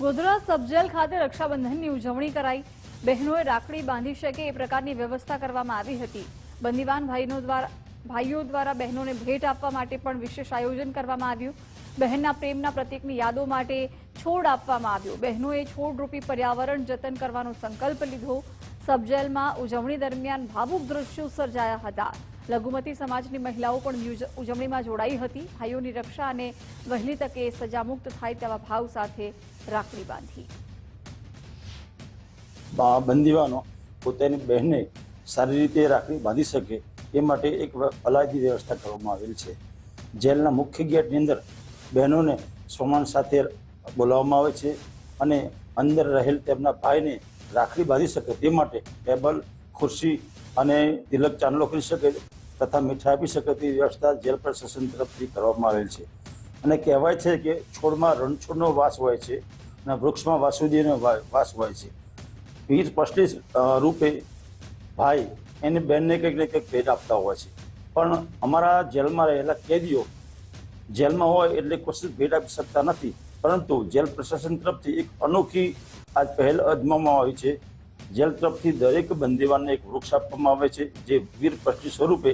Godhra sub jail ખાતે રક્ષાબંધનની ઉજવણી કરાઈ. બહેનોએ રાખડી બાંધી શકે એ પ્રકારની વ્યવસ્થા કરવામાં આવી હતી. બંદીવાન ભાઈનો દ્વારા ભાઈઓ દ્વારા બહેનોને ભેટ આપવા માટે પણ વિશેષ આયોજન કરવામાં આવ્યું. બહેનના પ્રેમના પ્રતીકની યાદો માટે છોડ આપવામાં આવ્યો. બહેનોએ છોડરૂપી પર્યાવરણ જતન કરવાનો સંકલ્પ લીધો. સબજેલમાં ઉજવણી દરમિયાન ભાવુક દ્રશ્યો સર્જાયા હતા. લઘુમતી સમાજની મહિલાઓ પણ ઉજવણીમાં જોડાઈ હતી. ભાઈઓની રક્ષા અને વહેલી તકે સજામુક્ત થાય તેવા ભાવ સાથે રાખડી બાંધી. બંદીવાનો પોતાની બહેને સારી રીતે રાખડી બાંધી શકે એ માટે એક અલાયદી વ્યવસ્થા કરવામાં આવેલ છે. જેલના મુખ્ય ગેટની અંદર બહેનોને સોમાન સાથે બોલાવવામાં આવે છે અને અંદર રહેલ તેમના ભાઈને રાખડી બાંધી શકે તે માટે ટેબલ ખુરશી અને તિલક ચાંદલો કરી શકે તથા મીઠાઈ આપી શકે તેવી વ્યવસ્થા જેલ પ્રશાસન તરફથી કરવામાં આવેલ છે. અને કહેવાય છે કે છોડમાં રણછોડનો વાસ હોય છે અને વૃક્ષમાં વાસુદેવનો વાસ હોય છે. વીર સ્પષ્ટી રૂપે ભાઈ એની બહેનને કંઈક ને કંઈક ભેટ આપતા હોય છે. પણ અમારા જેલમાં રહેલા કેદીઓ જેલમાં હોય એટલે કોઈ ભેટ આપી શકતા નથી. પરંતુ જેલ પ્રશાસન તરફથી એક અનોખી આ પહેલ અજમાવવામાં આવી છે જેલ તરફથી દરેક બંદીવાનને એક વૃક્ષ આપવામાં આવે છે, જે વીર પ્રશ્ન સ્વરૂપે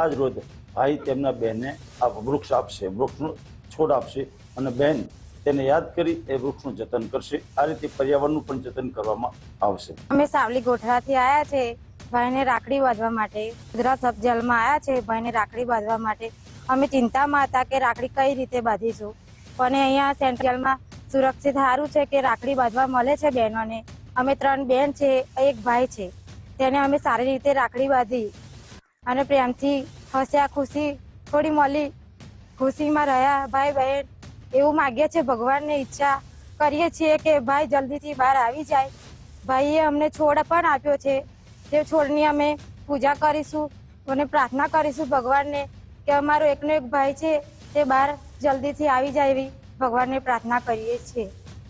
આજ રોજ ભાઈ તેમના બહેનને આ વૃક્ષ આપશે, વૃક્ષનું છોડ આપશે અને બહેન તેને યાદ કરી એ વૃક્ષનું જતન કરશે. આ રીતે પર્યાવરણનું પણ જતન કરવામાં આવશે. અમે સાવલી ગોઠરાથી આવ્યા છે, ભાઈને રાખડી બાંધવા માટે. ગુજરાત સબ જેલમાં આવ્યા છે, ભાઈને રાખડી બાંધવા માટે. અમે ચિંતામાં હતા કે રાખડી કઈ રીતે બાંધીશું. પણ અહીંયા સેન્ટ્રલમાં સુરક્ષિત સારું છે કે રાખડી બાંધવા મળે છે બહેનોને? અમે ત્રણ બેન છે, એક ભાઈ છે. તેને અમે સારી રીતે રાખડી બાંધી અને પ્રેમથી હસ્યા ખુશી થોડી મળી. ખુશીમાં રહ્યા, ભાઈ બહેન, એવું માગીએ છીએ, ભગવાનને ઈચ્છા કરીએ છીએ કે ભાઈ જલ્દીથી બહાર આવી જાય. ભાઈએ અમને છોડ પણ આપ્યો છે. તે છોડની અમે પૂજા કરીશું અને પ્રાર્થના કરીશું ભગવાનને કે અમારો એકનો એક ભાઈ છે તે બહાર જલ્દીથી આવી જાય એવી ભગવાનને પ્રાર્થના કરીએ છીએ.